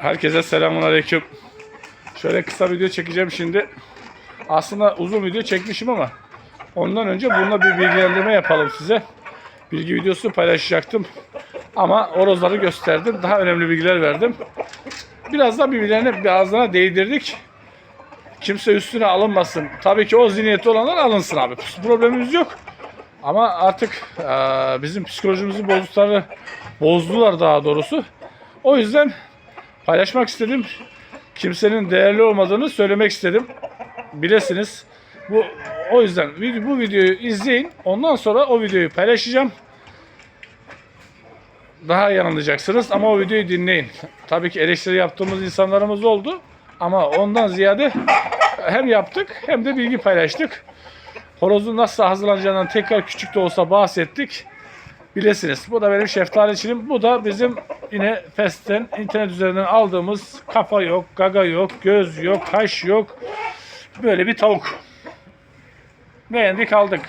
Herkese selamun aleyküm. Şöyle kısa video çekeceğim şimdi. Aslında uzun video çekmişim ama ondan önce bununla bir bilgilendirme yapalım size. Bilgi videosu paylaşacaktım. Ama orozları gösterdim. Daha önemli bilgiler verdim. Biraz da birbirlerine birazdan değdirdik. Kimse üstüne alınmasın. Tabii ki o zihniyeti olanlar alınsın abi. Problemimiz yok. Ama artık eee, bizim psikolojimizi bozdukları bozdular daha doğrusu. O yüzden paylaşmak istedim. Kimsenin değerli olmadığını söylemek istedim. Bilesiniz. Bu o yüzden bu videoyu izleyin. Ondan sonra o videoyu paylaşacağım. Daha iyi anlayacaksınız ama o videoyu dinleyin. Tabii ki eleştiri yaptığımız insanlarımız oldu. Ama ondan ziyade hem yaptık hem de bilgi paylaştık. Horozun nasıl hazırlanacağından tekrar küçük de olsa bahsettik. Bilesiniz. Bu da benim şeftali çilim. Bu da bizim yine Fest'ten internet üzerinden aldığımız kafa yok, gaga yok, göz yok, kaş yok. Böyle bir tavuk. Beğendik aldık.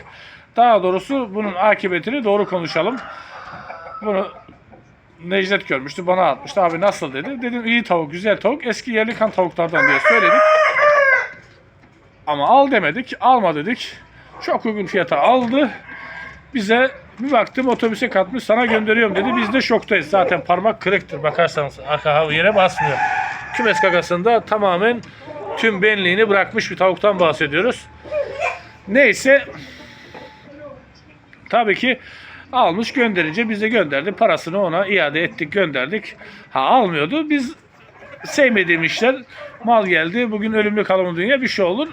Daha doğrusu bunun akıbetini doğru konuşalım. Bunu Necdet görmüştü bana atmıştı. Abi nasıl dedi. Dedim iyi tavuk, güzel tavuk. Eski yerli kan tavuklardan diye söyledik. Ama al demedik. Alma dedik. Çok uygun fiyata aldı. Bize bir baktım otobüse katmış sana gönderiyorum dedi. Biz de şoktayız. Zaten parmak kırıktır bakarsanız. Arka yere basmıyor. Kümes gagasında tamamen tüm benliğini bırakmış bir tavuktan bahsediyoruz. Neyse tabii ki almış gönderince bize gönderdi. Parasını ona iade ettik gönderdik. Ha almıyordu. Biz sevmediğim işler mal geldi. Bugün ölümlü kalımı dünya bir şey olur.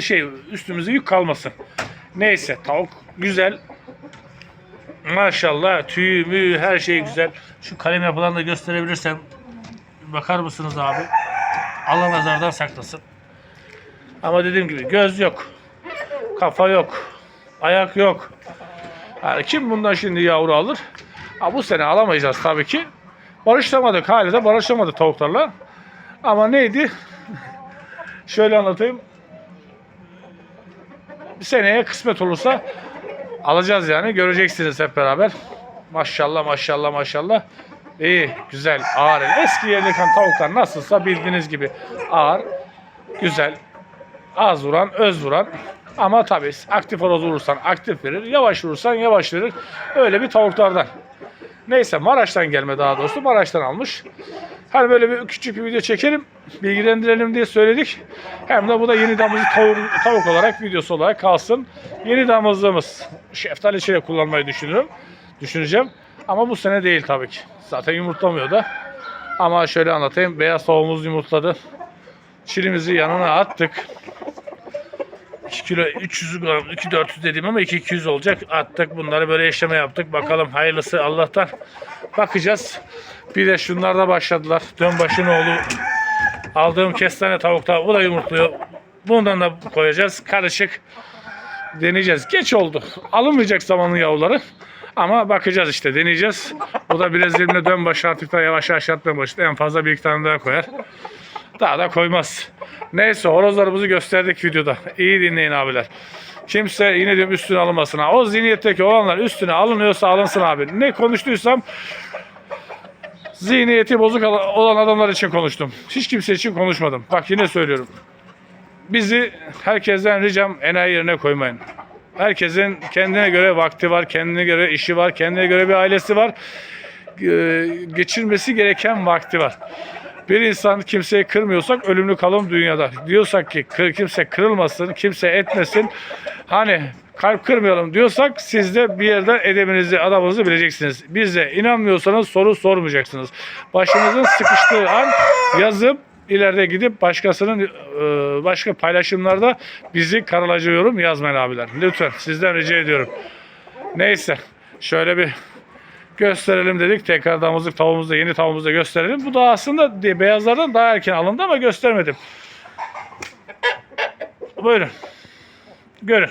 Şey üstümüze yük kalmasın. Neyse tavuk güzel. Maşallah tüyü mü her şey güzel. Şu kalem yapılan da gösterebilirsem bakar mısınız abi? Allah nazardan saklasın. Ama dediğim gibi göz yok. Kafa yok. Ayak yok. Yani kim bundan şimdi yavru alır? Ha, bu sene alamayacağız tabii ki. Barışlamadık hala da barışlamadık tavuklarla. Ama neydi? Şöyle anlatayım. Bir seneye kısmet olursa alacağız yani. Göreceksiniz hep beraber. Maşallah maşallah maşallah. İyi, güzel, ağır. Eski yerli kan tavuklar nasılsa bildiğiniz gibi ağır, güzel, az vuran, öz vuran. Ama tabii aktif horoz vurursan aktif verir, yavaş vurursan yavaş verir. Öyle bir tavuklardan. Neyse Maraş'tan gelme daha doğrusu. Maraş'tan almış. Hani böyle bir küçük bir video çekelim, bilgilendirelim diye söyledik. Hem de bu da yeni damızlı tavuk, tavuk olarak videosu olarak kalsın. Yeni damızlığımız şeftali içine kullanmayı düşünüyorum. Düşüneceğim. Ama bu sene değil tabii ki. Zaten yumurtlamıyor da. Ama şöyle anlatayım. Beyaz tavuğumuz yumurtladı. Çilimizi yanına attık. 2 kilo 300 gram 2 400 dediğim ama 2 200 olacak. Attık bunları böyle eşleme yaptık. Bakalım hayırlısı Allah'tan. Bakacağız. Bir de şunlar da başladılar. Dönbaşın oğlu aldığım kestane tavukta bu da yumurtluyor. Bundan da koyacağız. Karışık deneyeceğiz. Geç oldu. Alınmayacak zamanın yavruları. Ama bakacağız işte deneyeceğiz. Bu da Brezilya'da dön başı hafiften yavaş yavaş atmaya başladı. En fazla bir iki tane daha koyar. Daha da koymaz. Neyse horozlarımızı gösterdik videoda. İyi dinleyin abiler. Kimse yine diyorum üstüne alınmasın. O zihniyetteki olanlar üstüne alınıyorsa alınsın abi. Ne konuştuysam zihniyeti bozuk olan adamlar için konuştum. Hiç kimse için konuşmadım. Bak yine söylüyorum. Bizi herkesten ricam enayi yerine koymayın. Herkesin kendine göre vakti var, kendine göre işi var, kendine göre bir ailesi var. Ee, geçirmesi gereken vakti var. Bir insan kimseyi kırmıyorsak ölümlü kalım dünyada. Diyorsak ki kimse kırılmasın, kimse etmesin. Hani kalp kırmayalım diyorsak siz de bir yerden edebinizi, adabınızı bileceksiniz. Bize inanmıyorsanız soru sormayacaksınız. Başınızın sıkıştığı an yazıp ileride gidip başkasının e, başka paylaşımlarda bizi karalaca yorum yazmayın abiler. Lütfen sizden rica ediyorum. Neyse şöyle bir gösterelim dedik. Tekrar damızlık tavuğumuzu da yeni tavuğumuzu da gösterelim. Bu da aslında beyazlardan daha erken alındı ama göstermedim. Buyurun. Görün.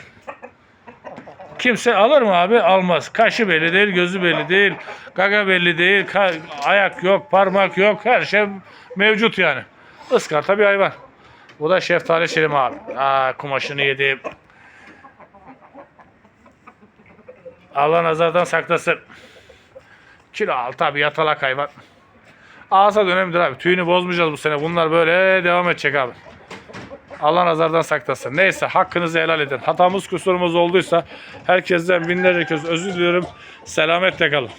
Kimse alır mı abi? Almaz. Kaşı belli değil, gözü belli değil, gaga belli değil, ayak yok, parmak yok, her şey mevcut yani. Iskarta bir hayvan. Bu da şeftali şirim abi. Aa, kumaşını yedim. Allah nazardan saklasın. Kilo al tabi yatalak hayvan. Ağza dönemdir abi. Tüyünü bozmayacağız bu sene. Bunlar böyle devam edecek abi. Allah nazardan saklasın. Neyse hakkınızı helal edin. Hatamız kusurumuz olduysa herkesten binlerce kez özür diliyorum. Selametle kalın.